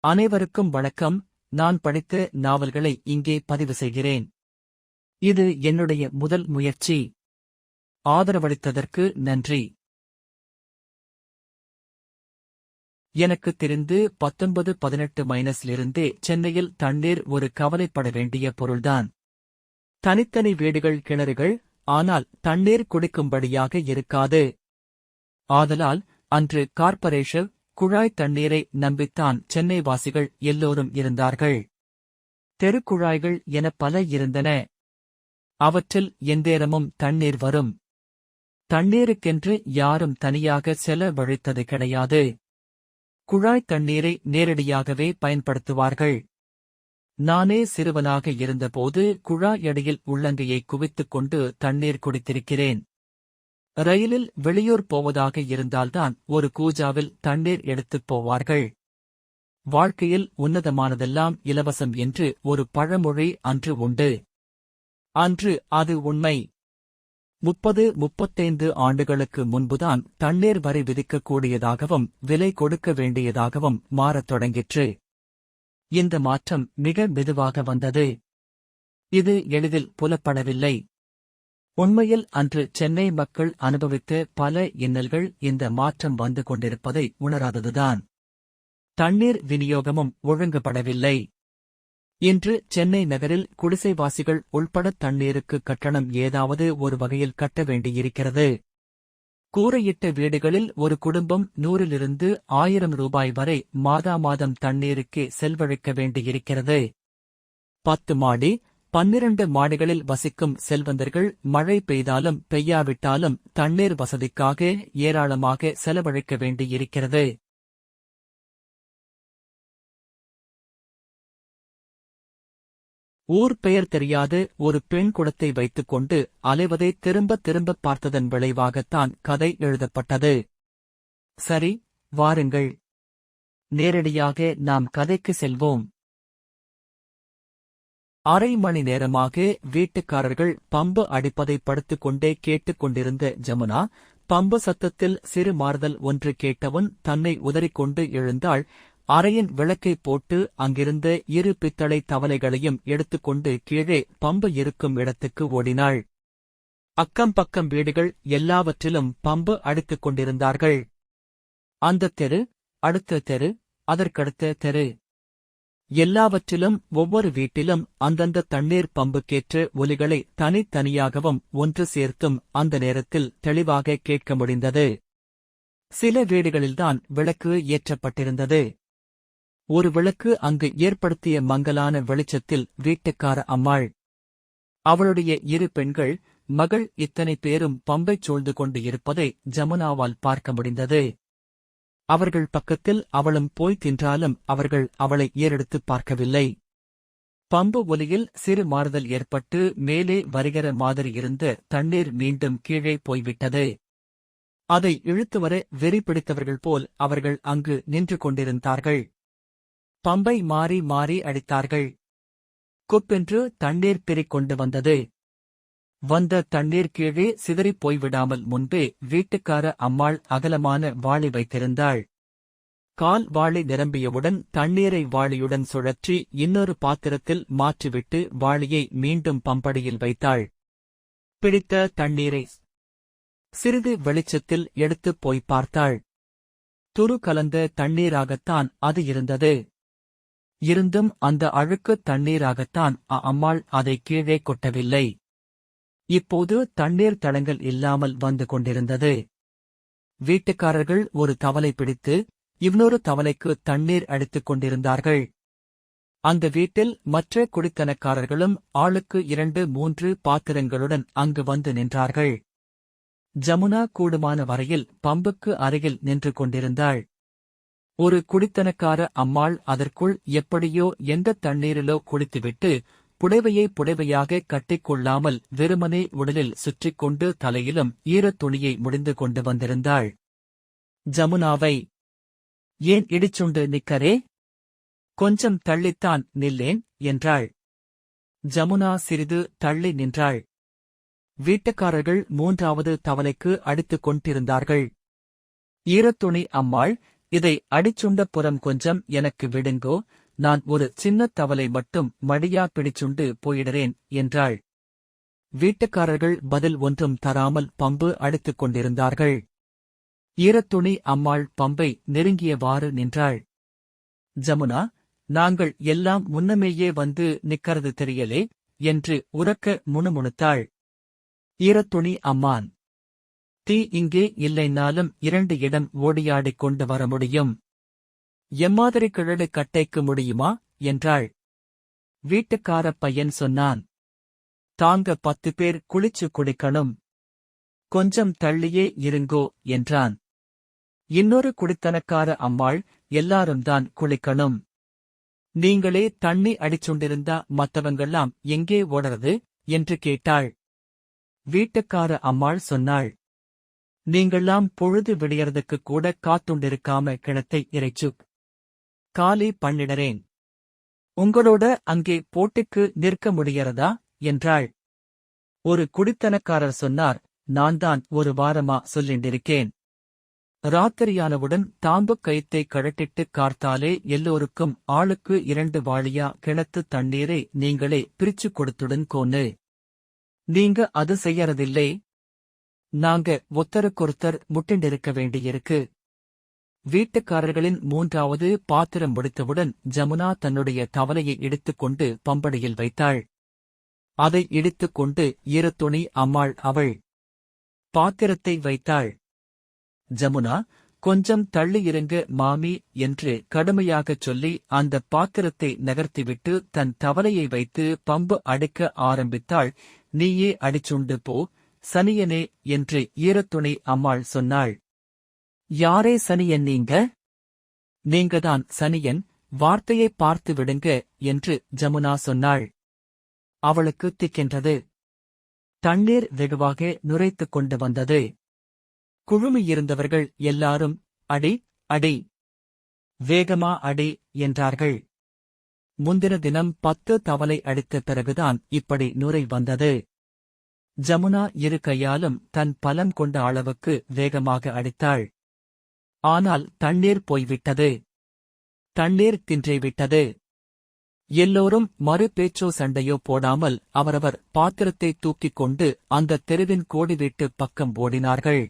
அனைவருக்கும் வணக்கம். நான் படித்த நாவல்களை இங்கே பதிவு செய்கிறேன். இது என்னுடைய முதல் முயற்சி. ஆதரவளித்ததற்கு நன்றி. எனக்கு தெரிந்து பத்தொன்பது பதினெட்டு மைனஸிலிருந்தே சென்னையில் தண்ணீர் ஒரு கவலைப்பட வேண்டிய பொருள்தான். தனித்தனி வீடுகள் கிணறுகள் ஆனால் தண்ணீர் குடிக்கும்படியாக இருக்காது. ஆதலால் அன்று கார்ப்பரேஷன் குழாய் தண்ணீரை நம்பித்தான் சென்னை வாசிகள் எல்லோரும் இருந்தார்கள். தெருக்குழாய்கள் என பல இருந்தன. அவற்றில் எந்தேரமும் தண்ணீர் வரும். தண்ணீருக்கென்று யாரும் தனியாக செலவழித்தது கிடையாது. குழாய் தண்ணீரை நேரடியாகவே பயன்படுத்துவார்கள். நானே சிறுவனாக இருந்தபோது குழாய் அடியில் உள்ளங்கையை குவித்துக் கொண்டு தண்ணீர் குடித்திருக்கிறேன். ரயிலில் வெளியூர் போவதாக இருந்தால்தான் ஒரு கூஜாவில் தண்ணீர் எடுத்துப் போவார்கள். வாழ்க்கையில் உன்னதமானதெல்லாம் இலவசம் என்று ஒரு பழமொழி அன்று உண்டு. அன்று அது உண்மை. முப்பது முப்பத்தைந்து ஆண்டுகளுக்கு முன்புதான் தண்ணீர் வரி விதிக்கக்கூடியதாகவும் விலை கொடுக்க வேண்டியதாகவும் மாறத் தொடங்கிற்று. இந்த மாற்றம் மிக மெதுவாக வந்தது. இது எளிதில் புலப்படவில்லை. உண்மையில் அன்று சென்னை மக்கள் அனுபவித்த பல இன்னல்கள் இந்த மாற்றம் வந்து கொண்டிருப்பதை உணராததுதான். தண்ணீர் விநியோகமும் ஒழுங்குபடவில்லை. இன்று சென்னை நகரில் குடிசைவாசிகள் உள்பட தண்ணீருக்கு கட்டணம் ஏதாவது ஒரு வகையில் கட்ட வேண்டியிருக்கிறது. கூரையிட்ட வீடுகளில் ஒரு குடும்பம் நூறிலிருந்து ஆயிரம் ரூபாய் வரை மாதா மாதம் தண்ணீருக்கே செல்வழிக்க வேண்டியிருக்கிறது. பத்து மாடி பன்னிரண்டு மாடிகளில் வசிக்கும் செல்வந்தர்கள் மழை பெய்தாலும் பெய்யாவிட்டாலும் தண்ணீர் வசதிக்காக ஏராளமாக செலவழிக்க வேண்டியிருக்கிறது. ஊர் பெயர் தெரியாத. ஒரு பெண் குடத்தை வைத்துக் கொண்டு அலைவதை திரும்ப திரும்ப பார்த்ததன் விளைவாகத்தான் கதை எழுதப்பட்டது. சரி வாருங்கள். நேரடியாக நாம் கதைக்கு செல்வோம். அரை மணி நேரமாக வீட்டுக்காரர்கள் பம்பு அடிப்பதை படுத்துக் கொண்டே கேட்டுக் கொண்டிருந்த ஜமுனா பம்பு சத்தத்தில் சிறு மாறுதல் ஒன்று கேட்டவன் தன்னை உதறிக்கொண்டு எழுந்தாள். அறையின் விளக்கை போட்டு அங்கிருந்த இரு பித்தளை தவளைகளையும் எடுத்துக்கொண்டு கீழே பம்பு இருக்கும் இடத்துக்கு ஓடினாள். அக்கம் பக்கம் வீடுகள் எல்லாவற்றிலும் பம்பு அடித்துக் கொண்டிருந்தார்கள் அந்த தெரு அடுத்த தெரு அதற்கடுத்த தெரு. எல்லாவற்றிலும் ஒவ்வொரு வீட்டிலும் அந்தந்த தண்ணீர் பம்புக்கேற்று ஒலிகளை தனித்தனியாகவும் ஒன்று சேர்த்தும் அந்த நேரத்தில் தெளிவாக கேட்க முடிந்தது. சில வீடுகளில்தான் விளக்கு ஏற்றப்பட்டிருந்தது. ஒரு விளக்கு அங்கு ஏற்படுத்திய மங்கலான வெளிச்சத்தில் வீட்டுக்கார அம்மாள். அவளுடைய இரு பெண்கள் மகள் இத்தனை பேரும் பம்பைச் சூழ்ந்து கொண்டு இருப்பதை ஜமுனாவால் பார்க்க முடிந்தது. அவர்கள் பக்கத்தில் அவளும் போய் தின்றாலும் அவர்கள் அவளை ஏறெடுத்துப் பார்க்கவில்லை. பம்பு ஒலியில் சிறு மாறுதல் ஏற்பட்டு மேலே வருகிற மாதிரி இருந்த தண்ணீர் மீண்டும் கீழே போய்விட்டது. அதை இழுத்து வர வெறி பிடித்தவர்கள் போல் அவர்கள் அங்கு நின்று கொண்டிருந்தார்கள். பம்பை மாறி மாறி அடித்தார்கள். குப்பென்று தண்ணீர் பெருக் கொண்டு வந்தது. வந்த தண்ணீர் கீழே சிதறிப் போய்விடாமல் முன்பே வீட்டுக்கார அம்மாள் அகலமான வாளி வைத்திருந்தாள். கால் வாளி நிரம்பியவுடன் தண்ணீரை வாளியுடன் சுழற்றி இன்னொரு பாத்திரத்தில் மாற்றிவிட்டு வாளியை மீண்டும் பம்படியில் வைத்தாள். பிடித்த தண்ணீரை சிறிது வெளிச்சத்தில் எடுத்துப் போய் பார்த்தாள். துரு கலந்த தண்ணீராகத்தான் அது இருந்தது. இருந்தும் அந்த அழுக்கு தண்ணீராகத்தான் அம்மாள் அதை கீழே கொட்டவில்லை. இப்போது தண்ணீர் தடங்கள் இல்லாமல் வந்து கொண்டிருந்தது. வீட்டுக்காரர்கள் ஒரு தவலை பிடித்து இன்னொரு தவலைக்கு தண்ணீர் அடித்துக் கொண்டிருந்தார்கள். அந்த வீட்டில் மற்ற குடித்தனக்காரர்களும் ஆளுக்கு இரண்டு மூன்று பாத்திரங்களுடன் அங்கு வந்து நின்றார்கள். ஜமுனா கூடுமான வரையில் பம்புக்கு அருகில் நின்று கொண்டிருந்தாள். ஒரு குடித்தனக்கார அம்மாள் அதற்குள் எப்படியோ எந்த தண்ணீரிலோ குளித்துவிட்டு புடவையை புடவையாக கட்டிக்கொள்ளாமல் வெறுமனே உடலில் சுற்றிக் கொண்டு தலையிலும் ஈரத் துணியை முடிந்து கொண்டு வந்திருந்தாள். ஜமுனாவை ஏன் இடிச்சுண்டு நிக்கரே கொஞ்சம் தள்ளித்தான் நில்லேன் என்றாள். ஜமுனா சிறிது தள்ளி நின்றாள். வீட்டுக்காரர்கள் மூன்றாவது தவளைக்கு அடித்துக் கொண்டிருந்தார்கள். ஈரத்துணி அம்மாள் இதை அடிச்சுண்ட புறம் கொஞ்சம் எனக்கு விடுங்கோ நான் ஒரு சின்னத் தவலை மட்டும் மடியா பிடிச்சுண்டு போயிடுறேன் என்றாள். வீட்டுக்காரர்கள் பதில் ஒன்றும் தராமல் பம்பு அடித்துக் கொண்டிருந்தார்கள். ஈரத்துணி அம்மாள் பம்பை நெருங்கியவாறு நின்றாள். ஜமுனா நாங்கள் எல்லாம் முன்னமேயே வந்து நிக்கிறது தெரியலே என்று உரக்க முணுமுணுத்தாள். ஈரத்துணி அம்மான். தீ இங்கே இல்லைனாலும் இரண்டு இடம் ஓடியாடிக் கொண்டு வர முடியும் எம்மாதிரி கிழடு கட்டைக்கு முடியுமா? என்றாள். வீட்டுக்கார பையன் சொன்னான். தாங்க பத்து பேர் குளிச்சு குடிக்கணும். கொஞ்சம் தள்ளியே இருங்கோ என்றான். இன்னொரு குடித்தனக்கார அம்மாள் எல்லாரும்தான் குளிக்கணும். நீங்களே தண்ணி அடிச்சுண்டிருந்தா மத்தவங்கெல்லாம் எங்கே ஓடுறது? என்று கேட்டாள். வீட்டுக்கார அம்மாள் சொன்னாள். நீங்கள்லாம் பொழுது விடியறதுக்கு கூட காத்துண்டிருக்காம கிணத்தை இறைச்சு காலி பண்ணிடறேன் உங்களோட அங்கே போட்டிக்கு நிற்க முடியறதா என்றாள். ஒரு குடித்தனக்காரர் சொன்னார் நான் தான் ஒரு வாரமா சொல்லிண்டிருக்கேன். ராத்திரியானவுடன் தாம்பு கயித்தை கழட்டிட்டு கார்த்தாலே எல்லோருக்கும் ஆளுக்கு இரண்டு வாளியா கிணத்து தண்ணீரை நீங்களே பிரிச்சு கொடுத்துடன் கோன்னு நீங்க அது செய்யறதில்லை. நாங்க ஒத்தருக்கொருத்தர் முட்டிண்டிருக்க வேண்டியிருக்கு. வீட்டுக்காரர்களின் மூன்றாவது பாத்திரம் முடித்தவுடன் ஜமுனா தன்னுடைய தவலையை இடித்துக்கொண்டு பம்படியில் வைத்தாள். அதை இடித்துக்கொண்டு ஈரத்துணி அம்மாள் அவள் பாத்திரத்தை வைத்தாள். ஜமுனா கொஞ்சம் தள்ளியிருங்க மாமி என்று கடுமையாகச் சொல்லி அந்த பாத்திரத்தை நகர்த்திவிட்டு தன் தவலையை வைத்து பம்பு அடிக்க ஆரம்பித்தாள். நீயே அடிச்சுண்டு போ சனியனே என்று ஈரத்துணை அம்மாள் சொன்னாள். யாரே சனியன் நீங்க? நீங்கதான் சனியன் வார்த்தையை பார்த்து விடுங்க என்று ஜமுனா சொன்னாள். அவளுக்கு திக்கின்றது. தண்ணீர் வெகுவாக நுரைத்துக் கொண்டு வந்தது. குழுமியிருந்தவர்கள் எல்லாரும் அடி அடி வேகமா அடி என்றார்கள். முந்தின தினம் பத்து தவளை அடித்த பிறகுதான் இப்படி நுரை வந்தது. ஜமுனா இரு கையாலும் தன் பலம் கொண்ட அளவுக்கு வேகமாக அடித்தாள். ஆனால் தண்ணீர் போய்விட்டது. தண்ணீர் தின்றிவிட்டது எல்லோரும் மறு பேச்சோ சண்டையோ போடாமல் அவரவர் பாத்திரத்தை தூக்கிக் கொண்டு அந்த தெருவின் கோடி வீட்டு பக்கம் ஓடினார்கள்.